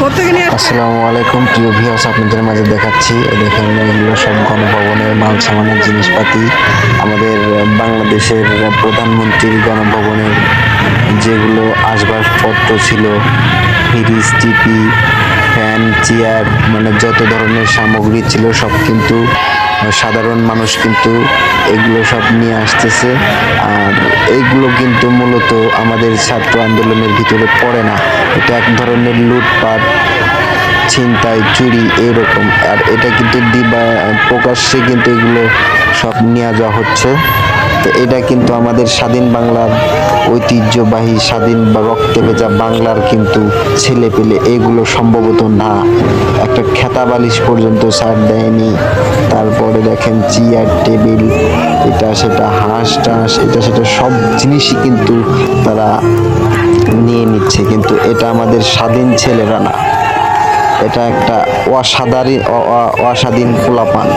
আসসালামু আলাইকুম, প্রিয় ভিউয়ার্স আপনাদের মাঝে দেখাচ্ছি। দেখেন এগুলো সব গণভবনের মাল সামানের জিনিসপাতি। আমাদের বাংলাদেশের প্রধানমন্ত্রীর গণভবনের যেগুলো আসবাবপত্র ছিল, ফ্রিজ টিপি ফ্যান, চেয়ার মানে যত ধরনের সামগ্রী ছিল সব কিন্তু সাধারণ মানুষ কিন্তু এগুলো সব নিয়ে আসতেছে। আর এইগুলো কিন্তু মূলত আমাদের ছাত্র আন্দোলনের ভিতরে পড়ে না। এটা এক ধরনের লুটপাট, ছিনতাই, চুরি এরকম আর এটা কিন্তু দিবা প্রকাশ্যে কিন্তু এগুলো সব নিয়ে যাওয়া হচ্ছে। তো এটা কিন্তু আমাদের স্বাধীন বাংলার ঐতিহ্যবাহী স্বাধীন বা রক্তে ভেজা বাংলার কিন্তু ছেলে পেলে এগুলো সম্ভবত না। একটা খেতা বালিশ পর্যন্ত ছাড় দেয়নি। তারপরে দেখেন চেয়ার, টেবিল, এটা সেটা হাঁস টাঁস, এটা সেটা সব জিনিসই কিন্তু তারা নিয়ে নিচ্ছে। কিন্তু এটা আমাদের স্বাধীন ছেলেরা না। এটা একটা অসাধারণ অ- অ- অস্বাধীন পোলাপান।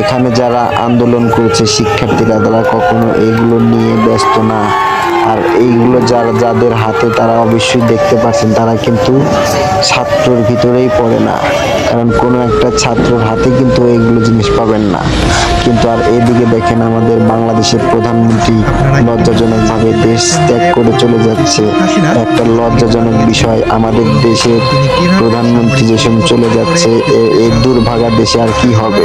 এখানে যারা আন্দোলন করেছে শিক্ষার্থীরা তারা কখনো এগুলো নিয়ে ব্যস্ত না। আর এইগুলো যারা, যাদের হাতে তারা অবশ্যই দেখতে পাচ্ছেন, তারা কিন্তু ছাত্রর ভিতরেই পড়ে না। কারণ কোনো একটা ছাত্রর হাতে কিন্তু এইগুলো জিনিস পাবেন না। কিন্তু আর এদিকে দেখেন আমাদের বাংলাদেশের প্রধানমন্ত্রী লজ্জাজনকভাবে দেশ ত্যাগ করে চলে যাচ্ছে। একটা লজ্জাজনক বিষয়, আমাদের দেশের প্রধানমন্ত্রী যেসব চলে যাচ্ছে এই দুর্ভাগা দেশে আর কি হবে?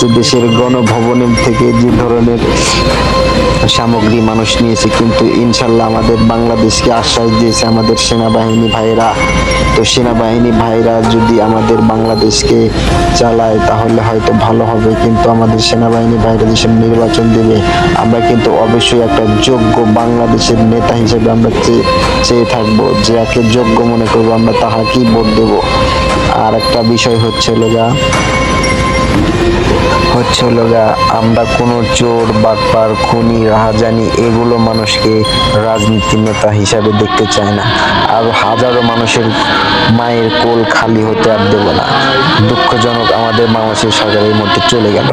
তো দেশের গণভবনের থেকে যে ধরনের সামগ্রী মানুষ নিয়েছে, কিন্তু ইনশাল্লাহ আমাদের বাংলাদেশকে আশ্বাস দিয়েছে আমাদের সেনাবাহিনী ভাইরা তো সেনাবাহিনী ভাইরা যদি আমাদের বাংলাদেশকে চালায়, তাহলে হয়তো ভালো হবে, কিন্তু আমাদের সেনাবাহিনী ভাইরা যেসব নির্বাচন দেবে, আমরা কিন্তু অবশ্যই একটা যোগ্য বাংলাদেশের নেতা হিসেবে আমরা চেয়ে চেয়ে থাকব যে একে যোগ্য মনে করব আমরা তাহাকেই ভোট দেবো। আর একটা বিষয় হচ্ছে লগা হচ্ছে হলো আমরা কোনো চোর বাটপার খুনি, রাহাজানি এগুলো মানুষকে রাজনীতি নেতা হিসাবে দেখতে চাই না। আর হাজারো মানুষের মায়ের কোল খালি হতে আর দেব না। দুঃখজনক আমাদের মানুষের সরকারের মধ্যে চলে গেল।